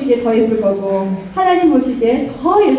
보시기에 더 예쁠 거고 하나님 보시기에 더 예쁠